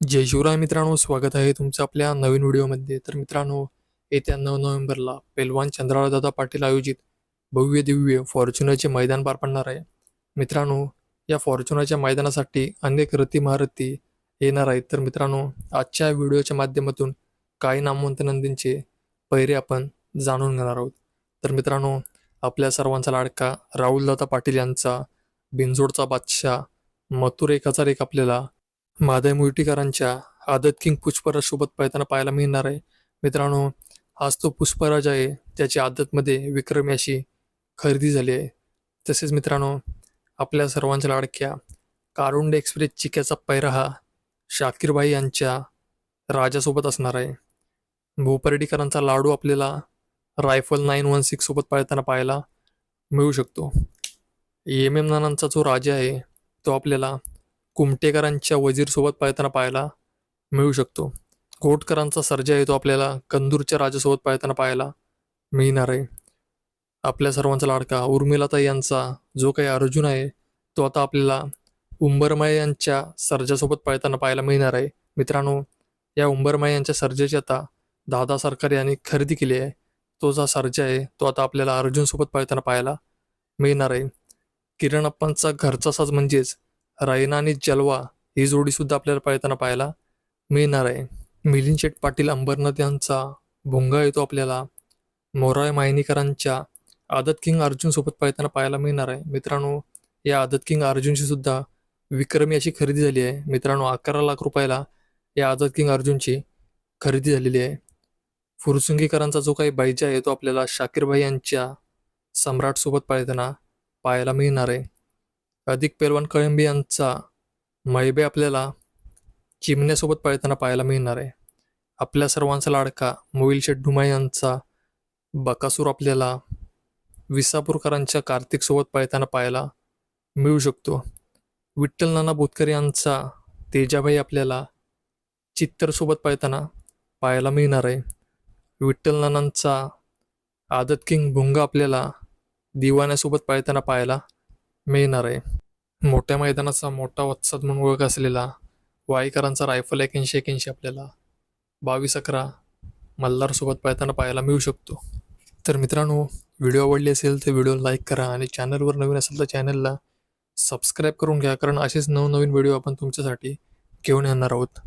जय शिवराय मित्रांनो स्वागत आहे तुमचं आपल्या नवीन व्हिडिओमध्ये. तर मित्रांनो येत्या नऊ नोव्हेंबरला पेलवान चंद्राळदादा पाटील आयोजित भव्य दिव्य फॉर्च्युनरचे मैदान पार पडणार आहे. मित्रांनो या फॉर्च्युनरच्या मैदानासाठी अनेक रती महारथी येणार आहेत. तर मित्रांनो आजच्या व्हिडिओच्या माध्यमातून काही नामवंत नंदींचे पैरे आपण जाणून घेणार आहोत. तर मित्रांनो आपल्या सर्वांचा लाडका राहुलदादा पाटील यांचा बिनजोडचा बादशाह मथुर एक हजार एक आपल्याला माधव मुर्टीकरांच्या आदत किंग पुष्पराजसोबत पळताना पाहायला मिळणार आहे. मित्रांनो आज तो पुष्पराज आहे. त्याची आदतमध्ये विक्रमी अशी खरेदी झाली आहे. तसेच मित्रांनो आपल्या सर्वांच्या लाडक्या कारुंड एक्सप्रेस चिक्याचा पैरा हा शाकीरबाई यांच्या राजासोबत असणार आहे. भोपर्डीकरांचा लाडू आपल्याला रायफल नाईन वन सिक्स सोबत पळताना पाहायला मिळू शकतो. एम एम नानांचा जो राजा आहे तो आपल्याला कुमटेकरांच्या वजीरसोबत पाळताना पाहायला मिळू शकतो. घोटकरांचा सर्जा आहे तो आपल्याला कंदूरच्या राजासोबत पाळताना पाहायला मिळणार आहे. आपल्या सर्वांचा लाडका उर्मिलाताई यांचा जो काही अर्जुन आहे तो आता आपल्याला उंबरमाय यांच्या सर्जासोबत पळताना पाहायला मिळणार आहे. मित्रांनो या उंबरमाय यांच्या सर्जेची आता दादा सरकार यांनी खरेदी केली आहे. तो जो सर्जा आहे तो आता आपल्याला अर्जुनसोबत पाळताना पाहायला मिळणार आहे. किरण अप्पांचा घरचा साज म्हणजेच रायना आणि जलवा ही जोडीसुद्धा आपल्याला पळताना पाहायला मिळणार आहे. मिलिंद शेठ पाटील अंबरनाथ यांचा भोंगा येतो आपल्याला. मोराय मायनीकरांच्या आदत किंग अर्जुनसोबत पळताना पाहायला मिळणार आहे. मित्रांनो या आदत किंग अर्जुनची सुद्धा विक्रमी अशी खरेदी झाली आहे. मित्रांनो अकरा लाख रुपयाला या आदत किंग अर्जुनची खरेदी झालेली आहे. फुरसुंगीकरांचा जो काही बायजा आहे तो आपल्याला शाकीरभाई यांच्या सम्राटसोबत पाळताना पळताना पाहायला मिळणार आहे. अधिक पेलवान कळंबी यांचा मैबे आपल्याला चिमण्यासोबत पळताना पाहायला मिळणार आहे. आपल्या सर्वांचा लाडका मोईल शेठ यांचा बकासूर आपल्याला विसापूरकरांच्या कार्तिकसोबत पळताना पाहायला मिळू शकतो. विठ्ठल नाना बोतकर यांचा तेजाभाई आपल्याला चित्तरसोबत पळताना पाहायला मिळणार आहे. विठ्ठल नानांचा आदत किंग भुंगा आपल्याला दिवाण्यासोबत पळताना पाहायला मिळणार आहे. मोठ्या मैदानाचा मोठा वत्साद म्हणून ओळख असलेला वाईकरांचा रायफल एक्याऐंशी एक्याऐंशी आपल्याला बावीस अकरा मल्हारसोबत पाहताना पाहायला मिळू शकतो. तर मित्रांनो व्हिडिओ आवडली असेल तर व्हिडिओ लाईक करा आणि चॅनलवर नवीन असेल तर चॅनलला सबस्क्राईब करून घ्या कारण असेच नवनवीन व्हिडिओ आपण तुमच्यासाठी घेऊन येणार आहोत.